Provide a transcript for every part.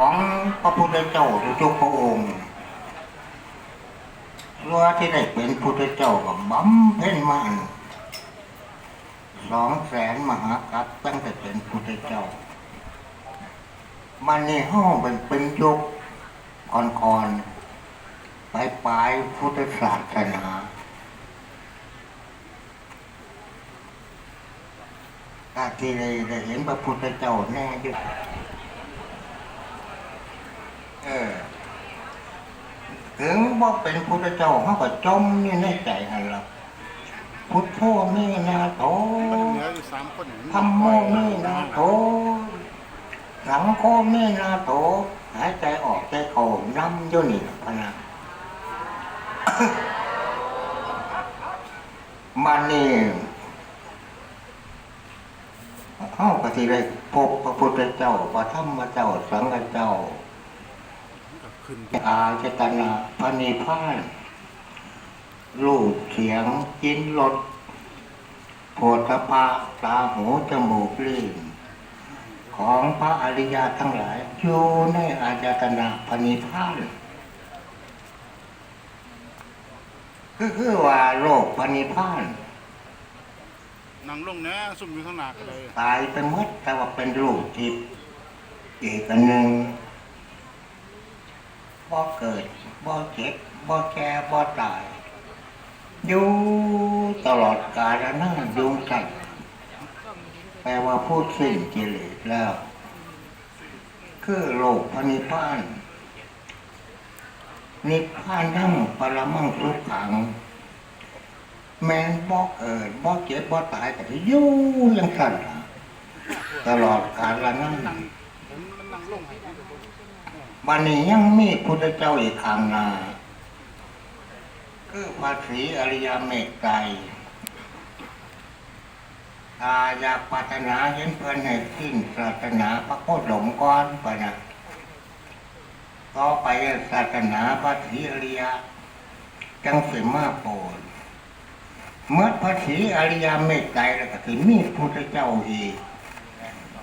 ของพระพุทธเจ้าทุกพระองค์รัวที่ได้เป็นพุทธเจ้ากับบำเพ็ญมาสองแสนมหากัปตั้งแต่เป็นพุทธเจ้า มันในห้องเป็นเป็นยุคก่อนๆไปปลายพุทธศาสนาถ้าที่ได้เห็นพระพุทธเจ้าแน่ยุเออ ถึงว่าเป็นพุทธเจ้าเขาก็จมอยู่ในใจนั่นแหละพุทโธมีนาโถธรรมโมมีนาโถสังโฆมีนาโถหายใจออกใจเข้าน้ำอยู่นี่พนะมันนี่เข้าปฏิได้พบพระพุทธเจ้าพระธรรมเจ้า สังฆเจ้า ขึ้นอาเจตนาพระนิพพานรูปเสียงกินรสโผฏฐพะตาหูจมูกลิ้นของพระอริยะทั้งหลายอยู่ในอาจตนาพระนิพพานคือคือว่าโลกพระนิพพานนั่งลงนะซุ่มอยู่ข้างหน้าก็เลยตายไปหมดแต่ว่าเป็นรูปทิพย์อีกอันหนึ่ง บ่เกิดบ่เจ็บบ่แก่บ่ตาย อยู่ตลอดกาลนานดวงสัตว์แปลว่าพูดสิ้นกิเลสแล้ว คือโลกพระนิพพานนิพพานทั้งปรมังทุกขัง แม้นบ่เกิดบ่เจ็บบ่ตายก็สิอยู่ยังสั่นตลอดกาลนั่ง บันนี้ยังมีพุทธเจ้าอีกข้างหน้าคือพระศรีอริยเมตไตรถ้าอยากปรารถนาเห็นเพื่อนให้สิ้นศาสนาพระโคตรหลงก้อนไปนะต่อไปศาสนาพระศรีอริยจังสิมาโปรดเมื่อพระศรีอริยเมตไตรแล้วก็ถึงมีพุทธเจ้าอีก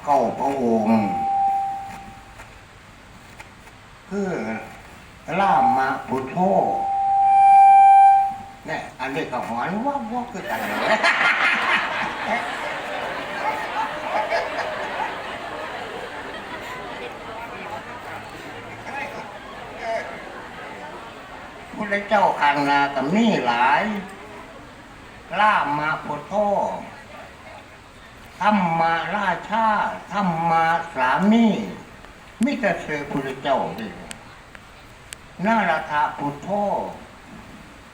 เก้าพระองค์ คือล่ามมาพุทโธเนี่ยอันนี้ก็หอนว่าว่าคือกันเลยพุทธเจ้าขังนากับนี่หลายล่ามมาพุทโธธรรมมาราชาธรรมมาสามี มิตรเสือพุทธเจ้าดินาราธาพุทโธ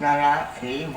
นาราสีโห